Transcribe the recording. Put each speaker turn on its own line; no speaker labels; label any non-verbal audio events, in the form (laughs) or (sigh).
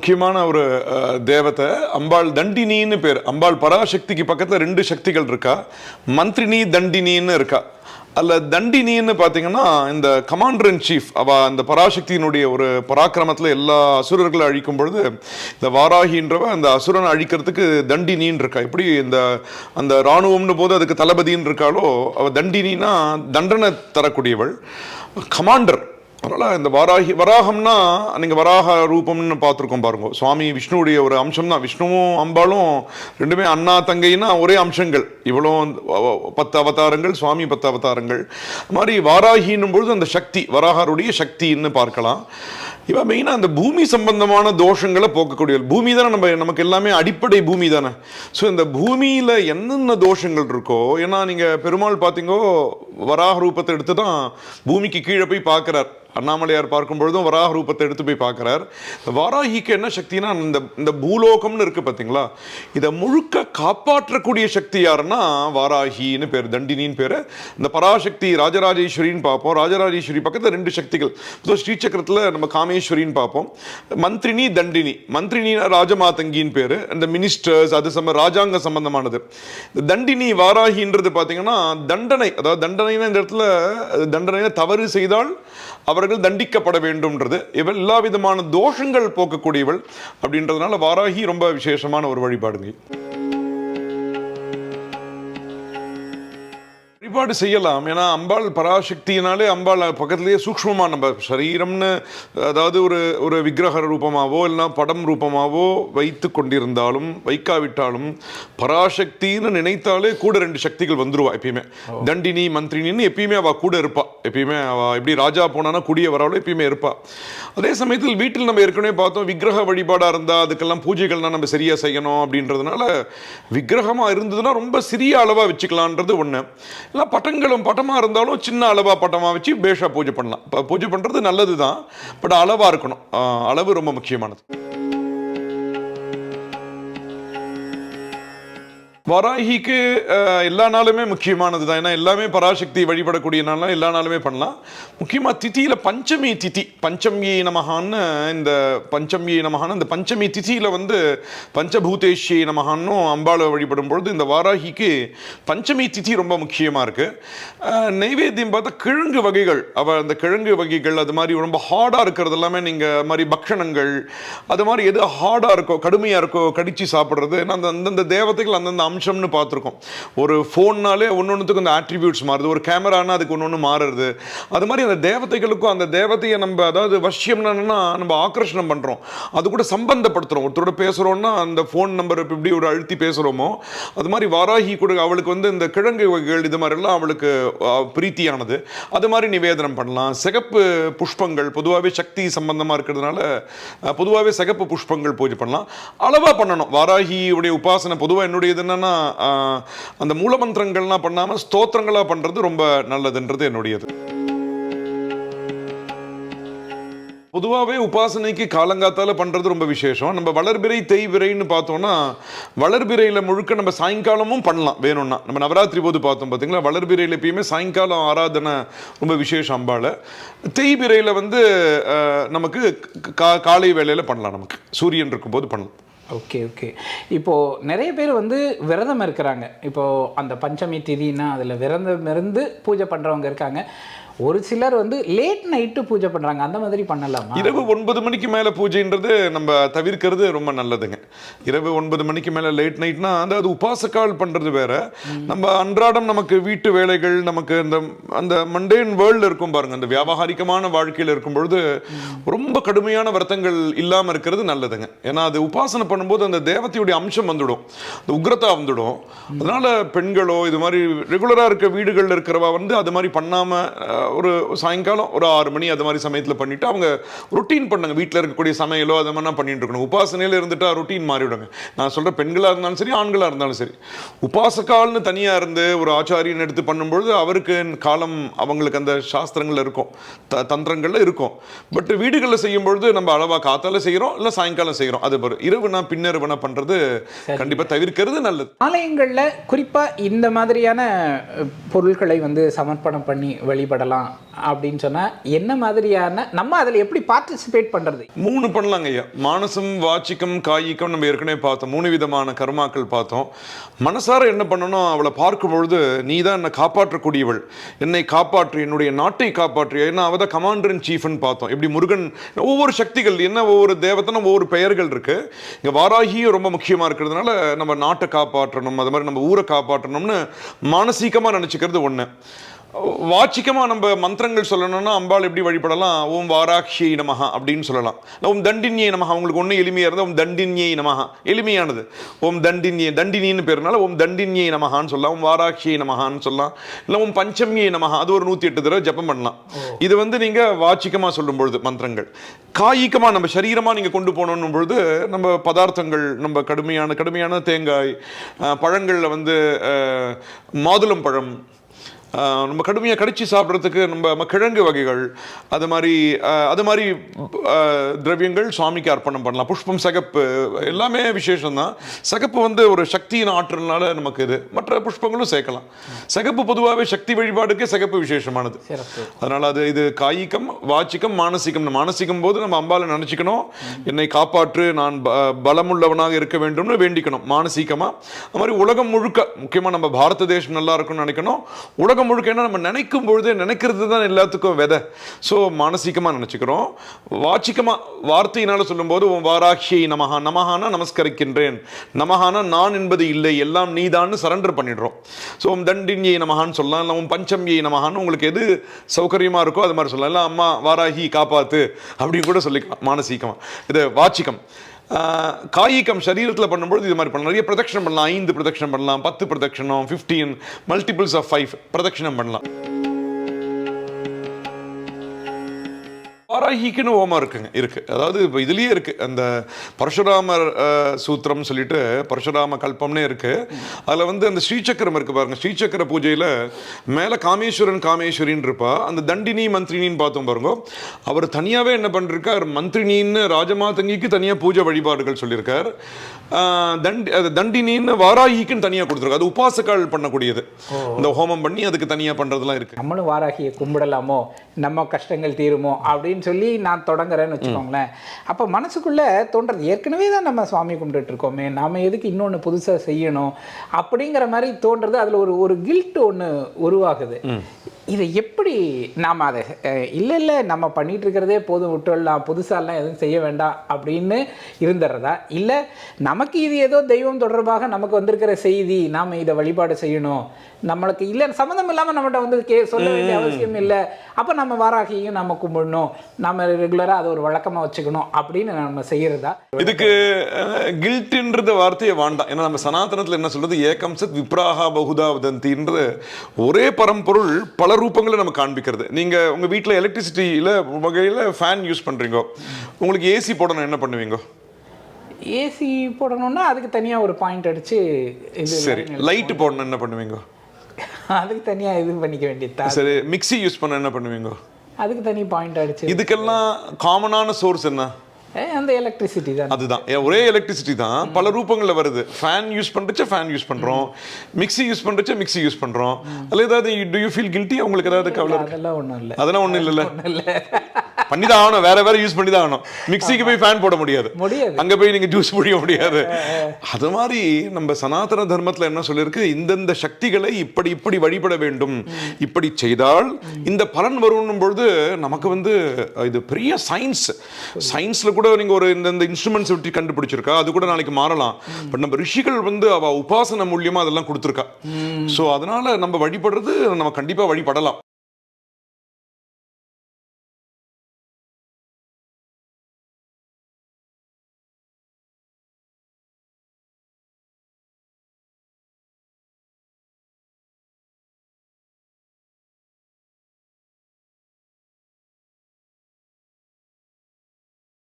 முக்கியமான ஒரு தேவத்தை அம்பாள் தண்டினின்னு பேர். அம்பாள் பராசக்திக்கு பக்கத்தில் ரெண்டு சக்திகள் இருக்கா? மந்திரினி தண்டினின்னு இருக்கா? அல்ல தண்டினின்னு பார்த்தீங்கன்னா இந்த கமாண்டர் இன் சீஃப் அவ அந்த பராசக்தியினுடைய ஒரு பராக்கிரமத்தில் எல்லா அசுரர்களை அழிக்கும் பொழுது இந்த வாராகின்றவ அந்த அசுரனை அழிக்கிறதுக்கு தண்டினின்னு இருக்கா? எப்படி இந்த அந்த இராணுவம்னு போது அதுக்கு தளபதின்னு இருக்காளோ அவள் தண்டினின்னா தண்டனை தரக்கூடியவள். கமாண்டர் அதனால் இந்த வராகி வராகம்னா நீங்கள் வராக ரூபம்னு பார்த்துருக்கோம் பாருங்க. சுவாமி விஷ்ணுவுடைய ஒரு அம்சம் தான் விஷ்ணுவும் அம்பாளும் ரெண்டுமே அண்ணா தங்கைன்னா ஒரே அம்சங்கள். இவ்வளோ பத்து அவதாரங்கள் சுவாமி பத்து அவதாரங்கள். அது மாதிரி வாராகின்னும் பொழுது அந்த சக்தி வராகருடைய சக்தின்னு பார்க்கலாம். இவன் மெயினாக அந்த பூமி சம்பந்தமான தோஷங்களை போக்கக்கூடிய பூமி தானே நம்ம நமக்கு எல்லாமே அடிப்படை பூமி தானே. ஸோ இந்த பூமியில் என்னென்ன தோஷங்கள் இருக்கோ ஏன்னா நீங்கள் பெருமாள் பார்த்தீங்கோ வராக ரூபத்தை எடுத்து தான் பூமிக்கு கீழே போய் பார்க்குறார் அண்ணாமலையார் பார்க்கும் பொழுதும் வராக ரூபத்தை எடுத்து போய் பார்க்குறார் வாராகிக்கு என்ன சக்தினா இந்த இந்த பூலோகம்னு இருக்கு பார்த்தீங்களா இதை முழுக்க காப்பாற்றக்கூடிய சக்தி யாருன்னா வாராகின்னு பேர் தண்டினின்னு பேர். இந்த பராசக்தி ராஜராஜேஸ்வரின்னு பார்ப்போம். ராஜராஜேஸ்வரி பக்கத்தில் ரெண்டு சக்திகள். ஸோ ஸ்ரீசக்கரத்தில் நம்ம ராமேஸ்வரின்னு பார்ப்போம். மந்திரினி தண்டினி. மந்திரினினா ராஜமாதங்கின்னு பேர். அந்த மினிஸ்டர்ஸ் அது சம்ம ராஜாங்க சம்பந்தமானது. இந்த தண்டினி வாராகின்றது பார்த்தீங்கன்னா தண்டனை. அதாவது தண்டனைனா இந்த இடத்துல தண்டனை தவறு செய்தால் அவர்கள் தண்டிக்கப்பட வேண்டும்ன்றது. இவள் எல்லா விதமான தோஷங்கள் போக்கக்கூடியவள். அப்படின்றதுனால வாராகி ரொம்ப விசேஷமான ஒரு வழிபாடுங்க. வழிபாடு செய்யலாம். ஏன்னா அம்பாள் பராசக்தியினாலே அம்பாள் பக்கத்துலேயே சூக்ஷ்மமா நம்ம சரீரம்னு அதாவது ஒரு ஒரு விக்கிரக ரூபமாவோ இல்லைன்னா படம் ரூபமாவோ வைத்து கொண்டிருந்தாலும் வைக்காவிட்டாலும் பராசக்தின்னு நினைத்தாலே கூட ரெண்டு சக்திகள் வந்துருவா எப்பயுமே. தண்டினி மந்திரினின்னு எப்பயுமே அவ கூட இருப்பா. எப்பயுமே அவ எப்படி ராஜா போனானா குடிய வராளோ எப்பயுமே இருப்பா. அதே சமயத்தில் வீட்டில் நம்ம ஏற்கனவே பார்த்தோம் விக்கிரக வழிபாடாக இருந்தால் அதுக்கெல்லாம் பூஜைகள்லாம் நம்ம சரியாக செய்யணும் அப்படின்றதுனால விக்கிரகமாக இருந்ததுன்னா ரொம்ப சிறிய அளவாக வச்சுக்கலான்றது ஒன்று இல்லை பட்டங்களும் பட்டமாக இருந்தாலும் சின்ன அளவாக பட்டமாக வச்சு பேஷா பூஜை பண்ணலாம். இப்போ பூஜை பண்ணுறது நல்லது தான் பட் அளவாக இருக்கணும். அளவு ரொம்ப முக்கியமானது. வராகிக்கு எல்லா நாளுமே முக்கியமானது தான் ஏன்னா எல்லாமே பராசக்தி வழிபடக்கூடிய நாள்லாம் எல்லா நாளுமே பண்ணலாம். முக்கியமாக திதியில் பஞ்சமி திதி பஞ்சமி நமகான்னு இந்த பஞ்சமி நமகான்னு இந்த பஞ்சமி திதியில் வந்து பஞ்சபூதேஷி நமகான்னும் அம்பாளை வழிபடும் பொழுது இந்த வாராகிக்கு பஞ்சமி திதி ரொம்ப முக்கியமாக இருக்குது நைவேத்தியம் பார்த்தா கிழங்கு வகைகள். அவ அந்த கிழங்கு வகைகள் அது மாதிரி ரொம்ப ஹார்டாக இருக்கிறது எல்லாமே நீங்கள் மாதிரி பக்ஷணங்கள் அது மாதிரி எது ஹார்டாக இருக்கோ கடுமையாக இருக்கோ கடித்து சாப்பிட்றது ஏன்னா அந்த அந்தந்த தேவதைகள் அந்தந்த அம்சம்னு பார்த்துருக்கோம். ஒரு ஃபோன்னாலே ஒன்று ஒன்றுத்துக்கும் அந்த ஆட்ரிபியூட்ஸ் மாறுது. ஒரு கேமரானா அதுக்கு ஒன்று ஒன்று மாறுறது. அது மாதிரி அந்த தேவதைகளுக்கும் அந்த தேவதையை நம்ம அதாவது வசியம்னா நம்ம ஆக்கர்ஷணம் பண்ணுறோம் அது கூட சம்பந்தப்படுத்துகிறோம் ஒருத்தரோட பேசுகிறோன்னா அந்த ஃபோன் நம்பர் இப்போ எப்படி ஒரு அழுத்தி பேசுகிறோமோ அது மாதிரி வாராகி கூட அவளுக்கு வந்து இந்த கிழங்கு வகைகள் இது மாதிரிலாம் அவளுக்கு பிரீத்தியானது. அது மாதிரி நிவேதனம் பண்ணலாம். சிகப்பு புஷ்பங்கள் பொதுவாகவே சக்தி சம்பந்தமாக இருக்கிறதுனால பொதுவாகவே சிகப்பு புஷ்பங்கள் பூஜை பண்ணலாம். அளவாக பண்ணணும். வாராகியுடைய உபாசனை பொதுவாக என்னுடைய என்னன்னா ஆனால் அந்த மூலமந்திரங்கள்லாம் பண்ணாமல் ஸ்தோத்திரங்களாக பண்ணுறது ரொம்ப நல்லதுன்றது என்னுடையது. பொதுவாகவே உபாசனைக்கு காலங்காத்தால பண்ணுறது ரொம்ப விசேஷம். நம்ம வளர்பிறை தேய்பிறைன்னு பார்த்தோம்னா வளர்பிறையில் முழுக்க நம்ம சாயங்காலமும் பண்ணலாம் வேணும்னா. நம்ம நவராத்திரி போது பார்த்தோம் பார்த்தீங்களா வளர்பிறையில் எப்பயுமே சாயங்காலம் ஆராதனை ரொம்ப விசேஷம் அம்பாளை தேய்பிறையில் வந்து நமக்கு கா காலை வேளையில் பண்ணலாம் நமக்கு. சூரியன் இருக்கும்போது பண்ணலாம்.
Okay okay. இப்போது நிறைய பேர் வந்து விரதம் இருக்கிறாங்க. இப்போது அந்த பஞ்சமி திதினா அதில் விரதம் இருந்து பூஜை பண்ணுறவங்க இருக்காங்க. ஒரு சிலர் வந்து லேட் நைட்டு பூஜை பண்ணுறாங்க அந்த மாதிரி பண்ணலாமா?
இரவு ஒன்பது மணிக்கு மேலே பூஜைன்றது நம்ம தவிர்க்கிறது ரொம்ப நல்லதுங்க. இரவு ஒன்பது மணிக்கு மேலே லேட் நைட்னா அந்த அது உபாசக்கால் பண்ணுறது வேற. நம்ம அன்றாடம் நமக்கு வீட்டு வேலைகள் நமக்கு அந்த அந்த மண்டேன் வேர்ல்டு இருக்கும் பாருங்க. அந்த வியாபாரிகமான வாழ்க்கையில் இருக்கும் பொழுது ரொம்ப கடுமையான வருத்தங்கள் இல்லாமல் இருக்கிறது நல்லதுங்க. ஏன்னா அது உபாசனை பண்ணும்போது அந்த தேவதையுடைய அம்சம் வந்துடும். அந்த உக்ரதா வந்துடும். அதனால பெண்களோ இது மாதிரி ரெகுலராக இருக்க வீடுகளில் இருக்கிறவா வந்து அது மாதிரி பண்ணாமல் ஒரு சாயங்காலம் ஒரு ஆறு மணி அது மாதிரி சமயத்தில் பண்ணிட்டு அவங்க ரொட்டீன் பண்ணுங்க. வீட்டில் இருக்கக்கூடிய சமையலோ அது மாதிரிலாம் பண்ணிட்டு இருக்கணும். உபாசனையில் இருந்துட்டா ரொட்டீன் மாறிவிடுங்க. நான் சொல்கிற பெண்களாக இருந்தாலும் சரி ஆண்களாக இருந்தாலும் சரி. உபாசகால்னு தனியாக இருந்து ஒரு ஆச்சாரியன் எடுத்து பண்ணும்பொழுது அவருக்கு காலம் அவங்களுக்கு அந்த சாஸ்திரங்கள் இருக்கும். த தந்திரங்கள்ல இருக்கும். பட் வீடுகளில் செய்யும் பொழுது நம்ம அளவாக காத்தால செய்கிறோம் இல்லை சாயங்காலம் செய்கிறோம் அது ஒரு இரவுனா பின்னரவுனா பண்ணுறது கண்டிப்பாக தவிர்க்கிறது நல்லது.
ஆலயங்களில் குறிப்பாக இந்த மாதிரியான பொருட்களை வந்து சமர்ப்பணம் பண்ணி வழிபடலாம். வழிபடலாம் அப்படின்னு சொன்னா என்ன மாதிரியான நம்ம அதில் எப்படி பார்ட்டிசிபேட் பண்ணுறது
மூணு பண்ணலாங்க ஐயா. மானசம் வாச்சிக்கம் காய்கம் நம்ம ஏற்கனவே பார்த்தோம். மூணு விதமான கர்மாக்கள் பார்த்தோம். மனசார என்ன பண்ணணும் அவளை பார்க்கும் பொழுது நீ தான் என்னை காப்பாற்றக்கூடியவள். என்னை காப்பாற்று என்னுடைய நாட்டை காப்பாற்று. ஏன்னா அவள் தான் கமாண்டர் இன் சீஃப்னு பார்த்தோம். எப்படி முருகன் ஒவ்வொரு சக்திகள் என்ன ஒவ்வொரு தேவத்தனும் ஒவ்வொரு பெயர்கள் இருக்குது இங்கே வாராகியும் ரொம்ப முக்கியமாக இருக்கிறதுனால நம்ம நாட்டை காப்பாற்றணும் அது மாதிரி நம்ம ஊரை காப்பாற்றணும்னு மானசீகமாக நினச்சிக்கிறது ஒன்று வாச்சிக்கமா நம்ம மந்திரங்கள் சொல்லணும்னா அம்பாள் எப்படி வழிபடலாம்? ஓம் வாராட்சி நமஹா அப்படின்னு சொல்லலாம். ஓம் தண்டின்யை நமஹா. உங்களுக்கு ஒண்ணு எளிமையா இருந்தால் ஓம் தண்டின்யை நமஹா. எளிமையானது. ஓம் தண்டின்யை தண்டினின்னு பேருனால ஓம் தண்டின்யை நமஹான்னு சொல்லலாம். ஓம் வாராட்சி நமஹான்னு சொல்லலாம். இல்லை ஓம் பஞ்சமியை நமஹா. அது ஒரு நூற்றி எட்டு தடவை ஜெபம் பண்ணலாம். இது வந்து நீங்க வாச்சிக்கமா சொல்லும் பொழுது மந்திரங்கள். காய்கமா நம்ம சரீரமா நீங்க கொண்டு போகணும் பொழுது நம்ம பதார்த்தங்கள் நம்ம கடுமையான கடுமையான தேங்காய் பழங்கள்ல வந்து மாதுளம் பழம் நம்ம கடுமையாக கடிச்சு சாப்பிட்றதுக்கு நம்ம கிழங்கு வகைகள் அது மாதிரி அது மாதிரி திரவியங்கள் சுவாமிக்கு அர்ப்பணம் பண்ணலாம். புஷ்பம் சகப்பு எல்லாமே விசேஷம் தான் சகப்பு வந்து ஒரு சக்தியின் ஆற்றல்னால நமக்கு இது. மற்ற புஷ்பங்களும் சேர்க்கலாம். சகப்பு பொதுவாகவே சக்தி வழிபாடுக்கே சகப்பு விசேஷமானது. அதனால் அது இது காய்கம் வாச்சிக்கம் மானசீகம். மானசீகம் போது நம்ம அம்பாலை நினச்சிக்கணும். என்னை காப்பாற்று நான் ப- பலமுள்ளவனாக இருக்க வேண்டும்னு வேண்டிக்கணும். மானசீகமாக அது மாதிரி உலகம் முழுக்க முக்கியமாக நம்ம பாரத தேசம் நல்லா இருக்கும்னு நினைக்கணும். உலகம் முழுக்க ஏன்னா நம்ம நினைக்கும் பொழுதே நினைக்கிறது தான் எல்லாத்துக்கும் விதை. ஸோ மானசீகமாக நினச்சிக்கிறோம். வாச்சிக்கமாக வார்த்தையினால் சொல்லும்போது உன் வாராகியை நமஹா நமஹானா நமஸ்கரிக்கின்றேன். நமஹானா நான் என்பது இல்லை எல்லாம் நீதான்னு சரண்டர் பண்ணிடுறோம். ஸோ உன் தண்டின்யை நமஹான்னு சொல்லலாம். இல்லை உன் பஞ்சம்யை நமஹான்னு உங்களுக்கு எது சௌகரியமாக இருக்கோ அது மாதிரி சொல்லலாம். இல்லை அம்மா வாராகி காப்பாத்து அப்படின்னு கூட சொல்லிக்கலாம் மானசீகமாக இது வாச்சிக்கம் காயிக்கம் சரீரத்தில் பண்ணும்பொழுது இது மாதிரி பண்ணலாம். நிறைய பிரதட்சணம் பண்ணலாம். ஐந்து பிரதட்சணம் பண்ணலாம். பத்து பிரதட்சணம் ஃபிஃப்டீன் மல்டிபிள்ஸ் ஆஃப் ஃபைவ் பிரதட்சணம் பண்ணலாம். வாராகிக்குன்னு ஓமம் இருக்குங்க இருக்கு. அதாவது இப்போ இதுலயே இருக்கு. அந்த பரசுராமர் அஹ், சூத்திரம் சொல்லிட்டு பரசுராம கல்பம்னே இருக்கு. அதுல வந்து அந்த ஸ்ரீசக்கரம் இருக்கு பாருங்க. ஸ்ரீசக்கர பூஜையில மேல காமேஸ்வரன் காமேஸ்வரின்னு இருப்பா. அந்த தண்டினி மந்திரினின்னு பார்த்தோம் பாருங்க. அவர் தனியாவே என்ன பண்ணிருக்கார்? மந்திரினின்னு ராஜமாதங்கிக்கு தனியா பூஜை வழிபாடுகள் சொல்லியிருக்கார். தண்டி தண்டினின்னு வாராகிக்குன்னு தனியா கொடுத்துருக்காரு. அது உபாசக்கால் பண்ணக்கூடியது. இந்த ஹோமம் பண்ணி அதுக்கு தனியா பண்றதெல்லாம் இருக்கு.
நம்மளும் வாராகியை கும்பிடலாமோ? நம்ம கஷ்டங்கள் தீருமோ? அப்படின்னு சொல்லி நான் தொடங்குறேன்னு வச்சுக்கோங்களேன். அப்போ மனசுக்குள்ள தோன்றது ஏற்கனவே தான் நம்ம சுவாமி கும்பிட்டுட்டு இருக்கோமே நாம எதுக்கு இன்னொன்று புதுசாக செய்யணும் அப்படிங்கிற மாதிரி தோன்றது அதில் ஒரு ஒரு கில்ட் ஒன்று உருவாகுது. இதை எப்படி நாம் அதை இல்லை இல்லை நம்ம பண்ணிட்டு இருக்கிறதே போதும் விட்டுடலாம் புதுசாலாம் எதுவும் செய்ய வேண்டாம் அப்படின்னு இருந்துடுறதா? இல்லை நமக்கு இது ஏதோ தெய்வம் தொடர்பாக நமக்கு வந்திருக்கிற செய்தி நாம் இதை வழிபாடு செய்யணும். நம்மளுக்கு இல்லை சம்மந்தம் இல்லாமல் நம்மகிட்ட வந்து கே சொல்ல வேண்டிய அவசியம் இல்லை. அப்போ நம்ம வாராகியும் நம்ம கும்பிடணும். நம்ம ரெகுலராக அதை ஒரு வழக்கமாக வச்சுக்கணும் அப்படின்னு நம்ம செய்கிறதா
இதுக்கு கில்ட்ன்றது வார்த்தையை வேண்டாம். ஏன்னா நம்ம சனாதனத்தில் என்ன சொல்றது? ஏகம் சத் விப்ராஹா பகுதா வதந்தின்றது ஒரே பரம்பொருள் பல ரூபங்களை நம்ம காண்பிக்கிறது. நீங்க உங்க வீட்டில் எலக்ட்ரிசிட்டியில வகையில் ஃபேன் யூஸ் பண்றீங்க உங்களுக்கு ஏசி போடணும் என்ன பண்ணுவீங்க?
ஏசி போடணும்னா அதுக்கு தனியாக ஒரு பாயிண்ட் அடிச்சு இது
சரி லைட் போடணும் என்ன பண்ணுவீங்க?
அதுக்கு தனியாக இது பண்ணிக்க வேண்டியதா
சரி மிக்ஸி யூஸ் பண்ண என்ன பண்ணுவீங்க?
அதுக்கு தனி பாயிண்ட் அடிச்சு
இதுக்கெல்லாம் காமனான சோர்ஸ் என்ன?
ஏ, அந்த எலக்ட்ரிசிட்டி தான்.
அதுதான். ஒரே எலக்ட்ரிசிட்டி தான் பல ரூபங்கள்ல வருது. ஃபேன் யூஸ் பண்றச்ச ஃபேன் யூஸ் பண்றோம். மிக்ஸி யூஸ் பண்றச்ச மிக்ஸி யூஸ் பண்றோம். அல்ல ஏதாவது டு யூ ஃபீல் கில்ட்டி உங்களுக்கு ஏதாவது கவலை
அதெல்லாம் ஒன்றும் இல்லை.
அதெல்லாம் ஒண்ணும் இல்லைல்ல?
ஒன்றும் இல்லை.
பண்ணி தான் ஆகணும் வேற வேற யூஸ் பண்ணி தான் ஆகணும் மிக்ஸிக்கு போய் ஃபேன் போட
முடியாது.
அங்க போய் நீங்க ஜூஸ் புழிய முடியாது. (laughs) அது மாதிரி நம்ம சனாதன தர்மத்துல என்ன சொல்லியிருக்கு இந்தந்த சக்திகளை இப்படி இப்படி வழிபட வேண்டும். இப்படி செய்தால் இந்த பலன் வரும்னும் பொழுது நமக்கு வந்து இது பெரிய சயின்ஸ் சயின்ஸ்ல கூட நீங்க ஒரு இந்த இந்த இன்ஸ்ட்ருமெண்ட்ஸ் விட்டு கண்டுபிடிச்சிருக்கா? அது கூட நாளைக்கு மாறலாம். பட் நம்ம ரிஷிகள் வந்து அவ உபாசன மூலியமா அதெல்லாம் கொடுத்துருக்கா. சோ அதனால நம்ம வழிபடுறது நம்ம கண்டிப்பா வழிபடலாம்.